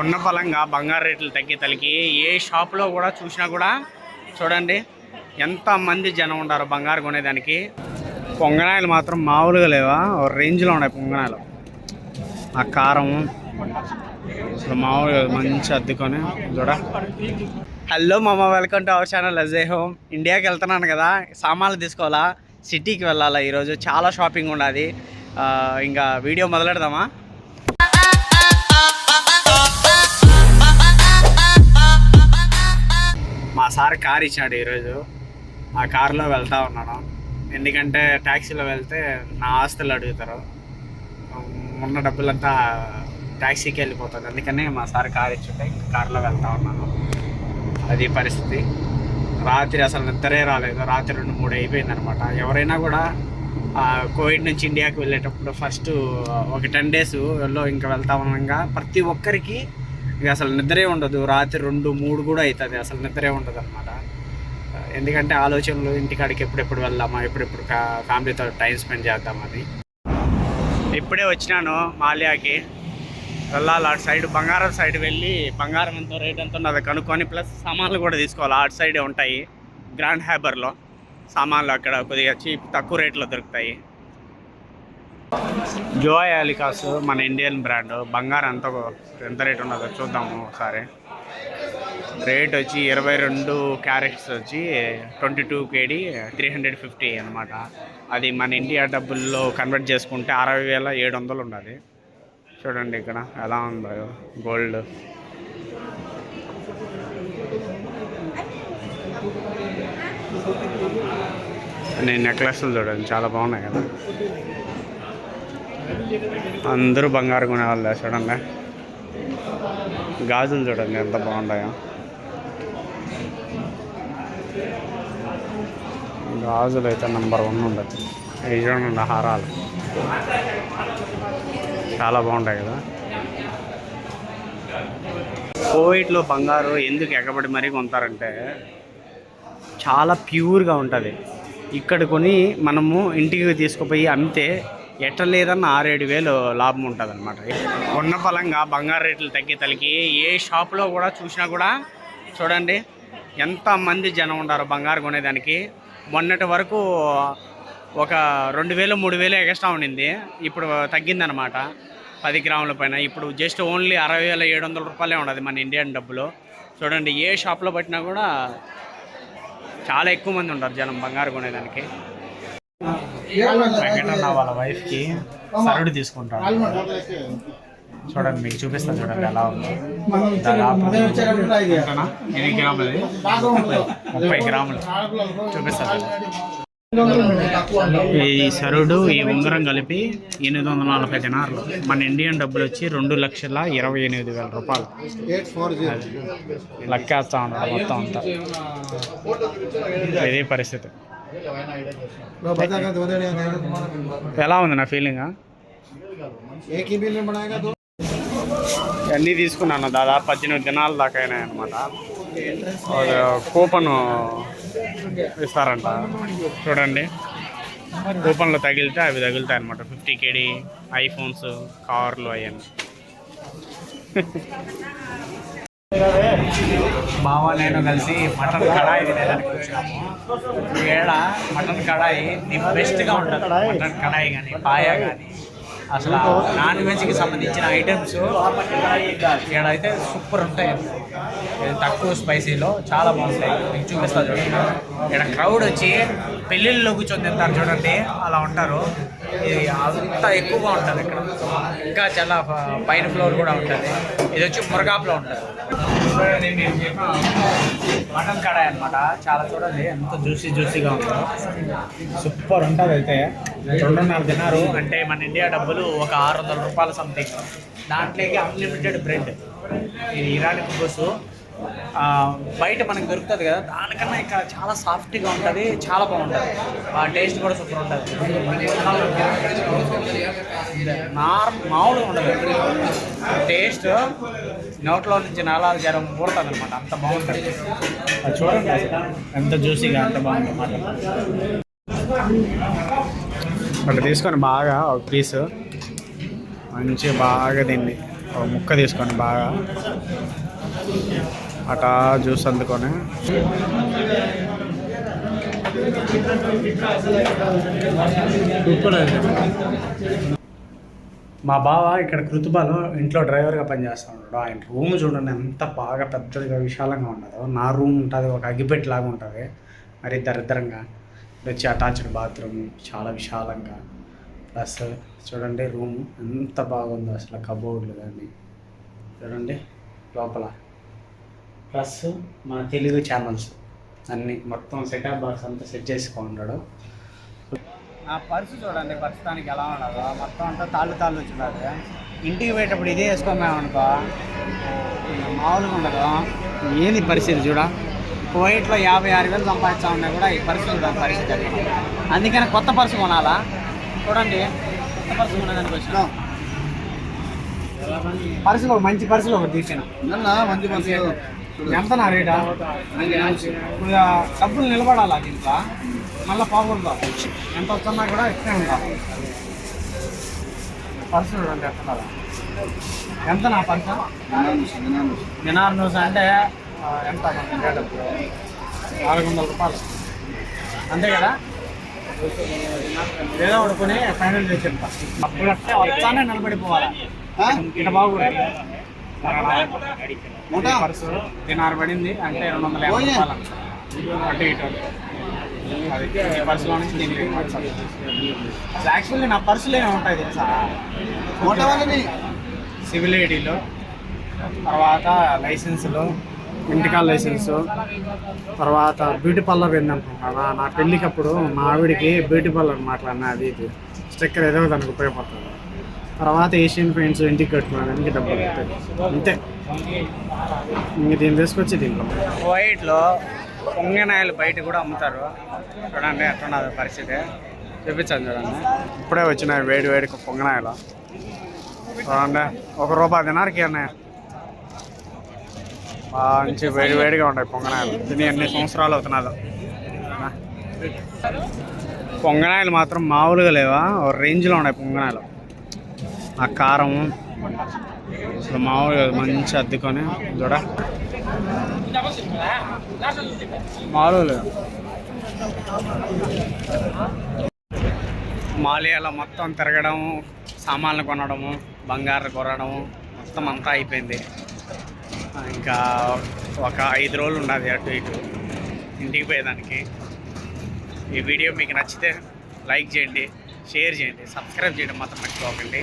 ఉన్న ఫలంగా బంగారు రేట్లు తగ్గే తలకి ఏ షాప్లో కూడా చూసినా కూడా చూడండి ఎంత మంది జనం ఉండారు బంగారు కొనేదానికి. పొంగనాయలు మాత్రం మామూలుగా లేవా? ఓ రేంజ్లో ఉన్నాయి పొంగనాయలు. ఆ కారం అసలు మామూలుగా మంచి అద్దుకొని. చూడ. హలో మామ welcome to our channel Ajay home ఇండియాకి వెళ్తున్నాను కదా సామాన్లు తీసుకోవాలా? సిటీకి వెళ్ళాలా? ఈరోజు చాలా షాపింగ్ ఉన్నది ఇంకా వీడియో మొదలెడదామా? కార్ ఇచ్చాడు ఈరోజు. ఆ కారులో వెళ్తా ఉన్నాను. ఎందుకంటే ట్యాక్సీలో వెళ్తే నా ఆస్తులు అడుగుతారు. ఉన్న డబ్బులంతా ట్యాక్సీకి వెళ్ళిపోతుంది. అందుకనే మా సార్ కార్ ఇచ్చుంటే కారులో కార్లో వెళ్తా ఉన్నాను. అది పరిస్థితి. రాత్రి అసలు నిద్రే రాలేదు. రాత్రి రెండు మూడు అయిపోయింది అనమాట ఎవరైనా కూడా కోవిడ్ నుంచి ఇండియాకి వెళ్ళేటప్పుడు ఫస్ట్ ఒక టెన్ డేస్లో ఇంకా వెళ్తా ఉండగా ప్రతి ఒక్కరికి ఇక అసలు నిద్రే ఉండదు. రాత్రి రెండు మూడు కూడా అవుతుంది అసలు నిద్రే ఉండదు అనమాట ఎందుకంటే ఆలోచనలు ఇంటికాడికి ఎప్పుడెప్పుడు వెళ్దామా ఎప్పుడెప్పుడు ఫ్యామిలీతో టైం స్పెండ్ చేద్దామని ఇప్పుడే వచ్చినాను మాల్యాకి. వెళ్ళాలి. అటు సైడ్ బంగారం సైడ్ వెళ్ళి బంగారం ఎంతో రేట్ ఎంత ఉన్నది కనుక్కొని ప్లస్ సామాన్లు కూడా తీసుకోవాలి. అటు సైడే ఉంటాయి. గ్రాండ్ హ్యాబర్లో సామాన్లు అక్కడ కొద్దిగా చీప్ తక్కువ రేట్లో దొరుకుతాయి. జోయ్ అలికాస్ మన ఇండియన్ బ్రాండ్. బంగారం ఎంత ఎంత రేట్ ఉన్నదో చూద్దాము ఒకసారి. రేట్ వచ్చి ఇరవై రెండు క్యారెట్స్ వచ్చి twenty two KD three hundred fifty అనమాట అది మన ఇండియా డబ్బుల్లో కన్వర్ట్ చేసుకుంటే అరవై వేల ఏడు వందలు ఉన్నది చూడండి ఇక్కడ ఎలా ఉందో గోల్డ్. నేను నెక్లెస్లు చూడండి చాలా బాగున్నాయి కదా. అందరూ బంగారు కొనేవాళ్ళే చూడండి. గాజులు చూడండి ఎంత బాగుంటాయో. గాజులు అయితే నెంబర్ వన్ ఉండదు ఇవి చూడండి హారాలు. చాలా బాగుంటాయి కదా. కోవిడ్లో బంగారు ఎందుకు ఎగబడి మరీ కొంటారంటే చాలా ప్యూర్గా ఉంటుంది. ఇక్కడ కొని మనము ఇంటికి తీసుకుపోయి అమ్మితే ఎట్ట లేదన్న ఆరేడు వేలు లాభం ఉంటుంది అనమాట ఉన్న ఫలంగా బంగారు రేట్లు తగ్గే తలకి ఏ షాప్లో కూడా చూసినా కూడా చూడండి ఎంత మంది జనం ఉన్నారు బంగారు కొనేదానికి. మొన్నటి వరకు ఒక రెండు వేలు మూడు వేలు ఎక్స్ట్రా ఉండింది. ఇప్పుడు తగ్గిందనమాట పది గ్రాముల పైన. ఇప్పుడు జస్ట్ ఓన్లీ అరవై వేల ఏడు వందల రూపాయలే ఉండదు మన ఇండియన్ డబ్బులు. చూడండి ఏ షాప్లో పట్టినా కూడా చాలా ఎక్కువ మంది ఉంటారు జనం బంగారు కొనేదానికి. వెంకటన్న వాళ్ళ వైఫ్కి సరుడు తీసుకుంటారు. చూడండి మీకు చూపిస్తాను చూడండి ఎలా ఉందో. దాదాపు? ఎన్ని గ్రాములు? ముప్పై గ్రాములు. చూపిస్తాను ఈ సరుడు ఈ ఉంగరం కలిపి ఎనిమిది వందల నలభై దినార్లు. మన ఇండియన్ డబ్బులు వచ్చి రెండు లక్షల ఇరవై ఎనిమిది వేల రూపాయలు. లెక్కేస్తా ఉన్నాడు మొత్తం అంతా. ఇదే పరిస్థితి. ఎలా ఉంది నా ఫీలింగ్ అన్నీ తీసుకున్నాను దాదాపు పద్దెనిమిది దినాల దాకా అయినాయి అనమాట కూపన్ ఇస్తారంట చూడండి. కూపన్లు తగిలితే అవి తగులుతాయి అనమాట ఫిఫ్టీ కేడీ ఐఫోన్స్ కార్లు అవన్నీ మామ నేను కలిసి మటన్ కడాయి తినేదానికి వచ్చాము. ఏడ మటన్ కడాయి నీ బెస్ట్గా ఉంటుంది. మటన్ కడాయి కానీ పాయ కానీ అసలు నాన్ వెజ్కి సంబంధించిన ఐటమ్స్ ఏడైతే సూపర్ ఉంటాయి. తక్కువ స్పైసీలో చాలా బాగుంటాయి. మీకు చూడండి ఇక్కడ క్రౌడ్ వచ్చి పెళ్ళిళ్ళలో కూర్చొని తింటారు చూడండి. అలా ఉంటారు. ఇది అంత ఎక్కువగా ఉంటుంది ఇక్కడ. ఇంకా చాలా పైన ఫ్లోర్ కూడా ఉంటుంది. ఇది వచ్చి మురగాపులో ఉంటుంది. మటన్ కడాయి అనమాట చాలా చూడండి ఎంత జ్యూసీ జ్యూసీగా ఉందో. సూపర్ ఉంటుంది అయితే. రెండున్నర తిన్నారు. అంటే మన ఇండియా డబ్బులు ఒక ఆరు వందల రూపాయల సంథింగ్ దాంట్లోకి అన్లిమిటెడ్ బ్రెడ్ ఇది ఇరానీ కుబ్బసు బయట మనకు దొరుకుతుంది కదా దానికన్నా ఇక్కడ చాలా సాఫ్ట్గా ఉంటుంది చాలా బాగుంటుంది. ఆ టేస్ట్ కూడా సూపర్ ఉంటుంది. నార్ మామూలుగా ఉండదు. టేస్ట్ నోట్లో నుంచి నాలాలు జ్వరం ఊరుతుంది అనమాట అంత బాగుంటుంది. అది చూడండి ఎంత జ్యూసీగా అంత బాగుంటుంది అక్కడ తీసుకొని బాగా ఒక పీసు. మంచిగా బాగా తిండి ఒక ముక్క తీసుకొని బాగా. అటా జ్యూస్ అందుకొని. మా బావ ఇక్కడ కృతుబాలో ఇంట్లో డ్రైవర్గా పనిచేస్తూ ఉంటాడు ఆయన రూమ్ చూడండి ఎంత బాగా పెద్దదిగా విశాలంగా ఉండదు నా రూమ్ ఉంటుంది ఒక అగ్గిపెట్టి లాగా ఉంటుంది. మరి దరిద్రంగా. వచ్చి అటాచ్డ్ బాత్రూమ్ చాలా విశాలంగా. ప్లస్ చూడండి రూమ్ ఎంత బాగుందో అసలు కబోర్డ్లు కానీ. చూడండి లోపల. ప్లస్ మన తెలుగు ఛానల్స్ అన్నీ మొత్తం సెటప్ బాక్స్ అంతా సెట్ చేసుకుంటాడు నా పర్సు చూడండి ప్రస్తుతానికి ఎలా ఉండదు మొత్తం అంతా తాళ్ళు తాళ్ళు వచ్చినది ఇంటికి పోయేటప్పుడు ఇదే వేసుకోమేమనుకో మామూలుగా ఉండదు. ఏంది పరిస్థితి చూడ? కువైట్లో యాభై ఆరు వేలు సంపాదించా ఉన్నా కూడా ఈ పరిస్థితి చూడాలి పరిస్థితి అది. అందుకని కొత్త పర్సు కొనాలా? చూడండి కొత్త పర్సు కొనడానికి వచ్చిన. పర్సులో మంచి పర్సులో ఒకటి తీసిన. మంచి మంచి ఎంత నా రేటా? ఇప్పుడు డబ్బులు నిలబడాలా దీంట్లో? మళ్ళీ పోకూడదు ఎంత వస్తున్నా కూడా ఇక్కడే ఉంటా పర్సు చూడండి ఎక్కడ ఎంత నా పర్సు మినార్ న్యూస్ అంటే ఎంత రేట్? నాలుగు వందల రూపాయలు. అంతే కదా? ఏదో ఒకటి కొని ఫైనల్ చేసి చెప్తా. అప్పుడు వస్తే వస్తానే నిలబడిపోవాలి? ఇట బాగుంది? పర్సు తినారు పడింది అంటే రెండు వందల యాభై ఓయే. రూపాయలు అటు. ఇటు అది ఈ పర్సులో నుంచి దీనికి మార్చాలి యాక్చువల్లీ నా పర్సులో ఉంటాయి తెలుసా? సివిల్ ఐడీలో తర్వాత లైసెన్సులు ఇంటికాల లైసెన్సు తర్వాత బ్యూటీ పార్లర్ ఏందనుకుంటున్నా నా పెళ్ళికి అప్పుడు మా ఆవిడికి బ్యూటీ పార్లర్ మాట్లాడినా అది ఇది. స్టిక్కర్ ఏదో దానికి ఉపయోగపడుతుంది. తర్వాత ఏషియన్ పెయింట్స్ ఇంటికి కట్టుకోవడానికి డబ్బులు అవుతాయి అంతే. ఇంక దీన్ని తీసుకొచ్చి దీంట్లో వైట్లో పొంగనాయలు బయట కూడా అమ్ముతారు. చూడండి ఎట్లున్నది పరిస్థితి. చూపించాను చూడండి. ఇప్పుడే వచ్చినాయి వేడి వేడికి పొంగనాయలు చూడండి. ఒక రూపాయి తినారికి అన్నయ్య మంచి వేడి వేడిగా ఉంటాయి పొంగనాయలు తిని ఎన్ని సంవత్సరాలు అవుతున్నదో పొంగనాయలు మాత్రం మామూలుగా లేవా? ఒక రేంజ్లో ఉన్నాయి పొంగనాయలు ఆ కారం అసలు మామూలుగా మంచి అద్దుకొని చూడ మామూలుగా. లేదు మాలియాలో మొత్తం తిరగడము సామాన్లు కొనడము బంగారు కొనడము మొత్తం అంతా అయిపోయింది. ఇంకా ఒక ఐదు రోజులు ఉన్నది అటు ఇటు ఇంటికి పోయేదానికి. ఈ వీడియో మీకు నచ్చితే లైక్ చేయండి షేర్ చేయండి సబ్స్క్రైబ్ చేయడం మాత్రం మర్చిపోకండి.